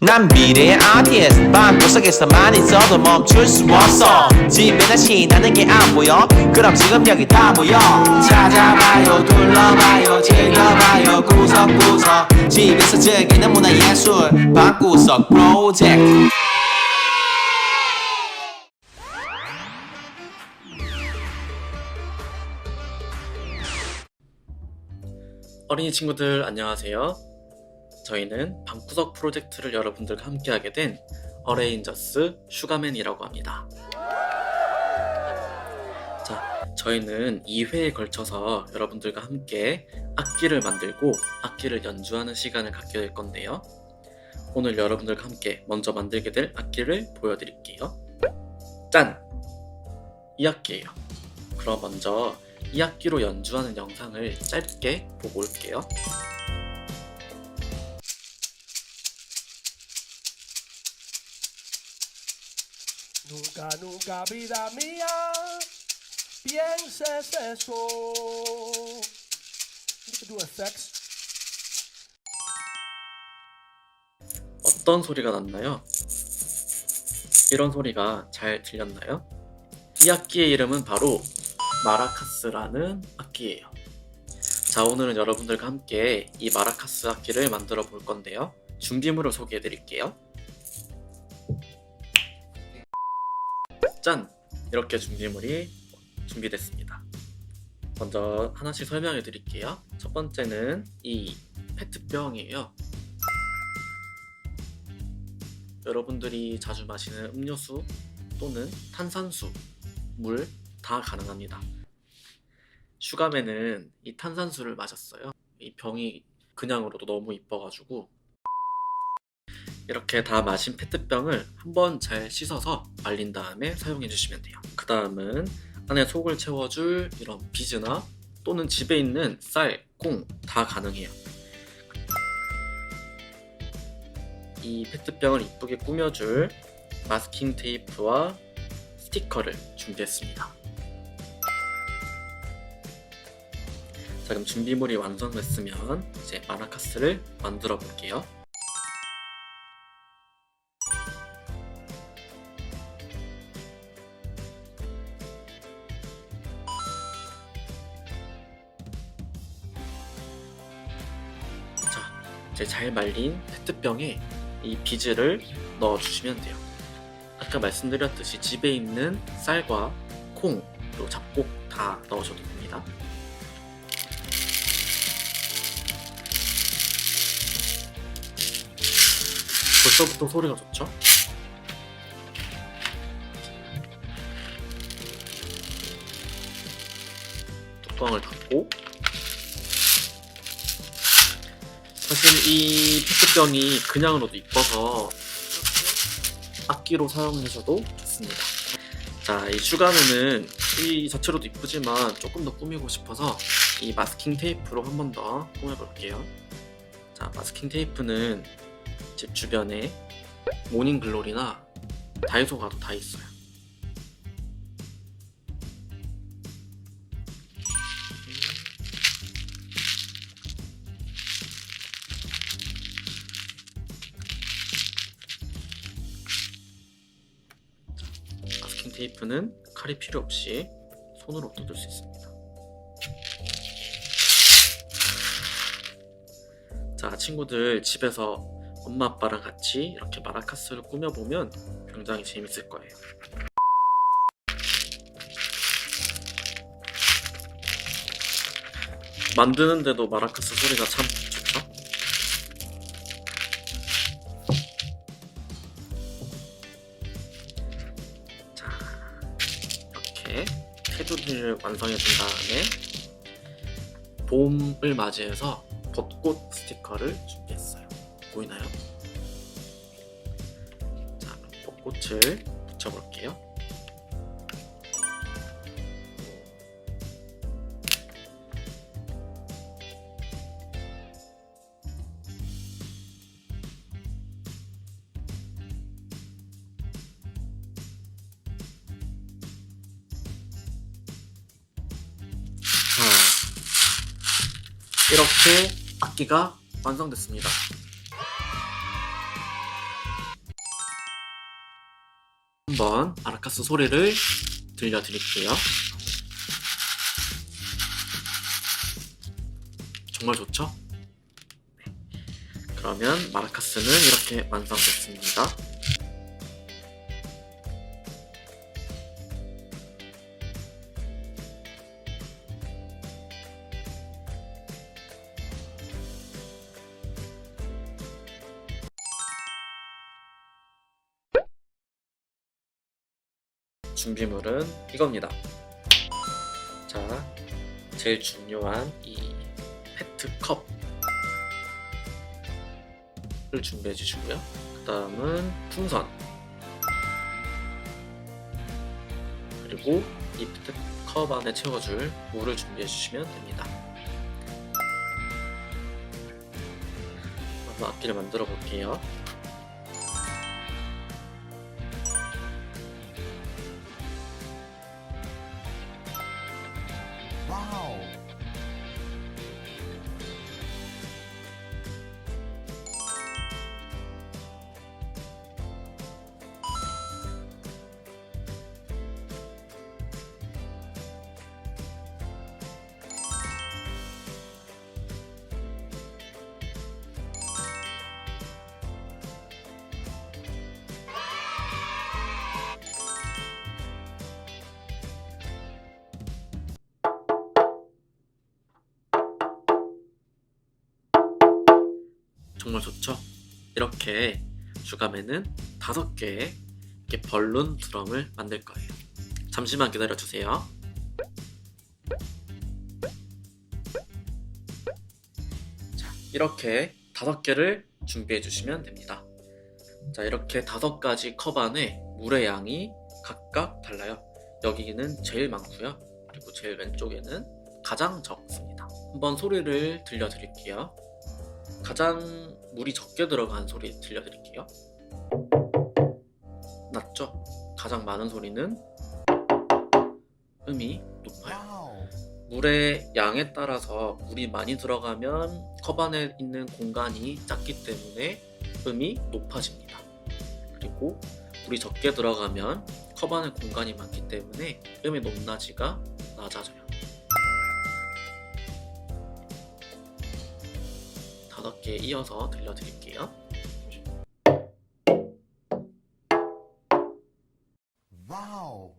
난 미래의 아티스트 방구 석에서 많이 써도 멈출 수 없어. 집에 다시 나는 게 안 보여. 그럼 지금 여기 다 모여. 찾아봐요 둘러봐요 즐겨봐요. 구석구석. 집에서 즐기는 문화예술. 방구석 프로젝트. 어린이 친구들 안녕하세요. 저희는 방구석 프로젝트를 여러분들과 함께하게 된 어레인저스 슈가맨이라고 합니다. 자, 저희는 2회에 걸쳐서 여러분들과 함께 악기를 만들고 악기를 연주하는 시간을 갖게 될 건데요. 오늘 여러분들과 함께 먼저 만들게 될 악기를 보여드릴게요. 짠! 이 악기예요. 그럼 먼저 이 악기로 연주하는 영상을 짧게 보고 올게요. Nunca, nunca, vida mía, pienses eso. Do effects. 어떤 소리가 났나요? 이런 소리가 잘 들렸나요? 이 악기의 이름은 바로 마라카스라는 악기예요. 자, 오늘은 여러분들과 함께 이 마라카스 악기를 만들어 볼 건데요. 준비물을 소개해 드릴게요. 짠! 이렇게 준비물이 준비됐습니다. 먼저 하나씩 설명해 드릴게요. 첫 번째는 이 페트병이에요. 여러분들이 자주 마시는 음료수 또는 탄산수, 물 다 가능합니다. 슈가맨은 이 탄산수를 마셨어요. 이 병이 그냥으로도 너무 이뻐가지고 이렇게 다 마신 페트병을 한번 잘 씻어서 말린 다음에 사용해 주시면 돼요. 그 다음은 안에 속을 채워줄 이런 비즈나 또는 집에 있는 쌀, 콩 다 가능해요. 이 페트병을 이쁘게 꾸며줄 마스킹 테이프와 스티커를 준비했습니다. 자, 그럼 준비물이 완성됐으면 이제 마라카스를 만들어 볼게요. 이제 잘 말린 페트병에 이 비즈를 넣어주시면 돼요. 아까 말씀드렸듯이 집에 있는 쌀과 콩, 그리고 잡곡 다 넣으셔도 됩니다. 벌써부터 소리가 좋죠? 뚜껑을 닫고 사실 이 페트병이 그냥으로도 이뻐서 악기로 사용하셔도 좋습니다. 자, 이 슈가맨은 이 자체로도 이쁘지만 조금 더 꾸미고 싶어서 이 마스킹 테이프로 한 번 더 꾸며볼게요. 자, 마스킹 테이프는 집 주변에 모닝글로리나 다이소 가도 다 있어요. 테이프는 칼이 필요 없이 손으로 뜯을 수 있습니다. 자, 친구들 집에서 엄마 아빠랑 같이 이렇게 마라카스를 꾸며보면 굉장히 재밌을 거예요. 만드는데도 마라카스 소리가 참 좋죠? 이렇게 테두리를 완성해 준 다음에 봄을 맞이해서 벚꽃 스티커를 준비했어요. 보이나요? 자, 벚꽃을 붙여볼게요. 이렇게 악기가 완성됐습니다. 한번 아라카스 소리를 들려드릴게요. 정말 좋죠? 네. 그러면 마라카스는 이렇게 완성됐습니다. 준비물은 이겁니다. 자, 제일 중요한 이 페트 컵을 준비해 주시고요. 그 다음은 풍선. 그리고 이 페트 컵 안에 채워줄 물을 준비해 주시면 됩니다. 한번 악기를 만들어 볼게요. 정말 좋죠? 이렇게 슈감에는 다섯 개의 이렇게 벌룬 드럼을 만들 거예요. 잠시만 기다려 주세요. 자, 이렇게 다섯 개를 준비해 주시면 됩니다. 자, 이렇게 다섯 가지 컵 안에 물의 양이 각각 달라요. 여기는 제일 많고요. 그리고 제일 왼쪽에는 가장 적습니다. 한번 소리를 들려드릴게요. 가장 물이 적게 들어간 소리 들려드릴게요. 낮죠? 가장 많은 소리는 음이 높아요. 물의 양에 따라서 물이 많이 들어가면 컵 안에 있는 공간이 작기 때문에 음이 높아집니다. 그리고 물이 적게 들어가면 컵 안에 공간이 많기 때문에 음의 높낮이가 낮아져요. 다섯 개 이어서 들려드릴게요. Wow.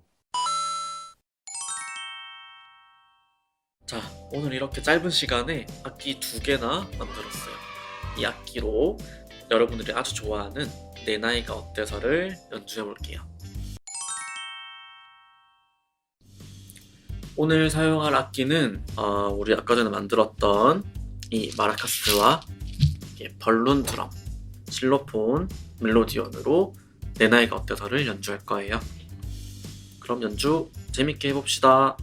자, 오늘 이렇게 짧은 시간에 악기 두 개나 만들었어요. 이 악기로 여러분들이 아주 좋아하는 내 나이가 어때서를 연주해 볼게요. 오늘 사용할 악기는 어, 우리 아까 전에 만들었던 이 마라카스와 이 벌룬 드럼, 실로폰, 멜로디언으로 내 나이가 어때서를 연주할 거예요. 그럼 연주 재밌게 해봅시다.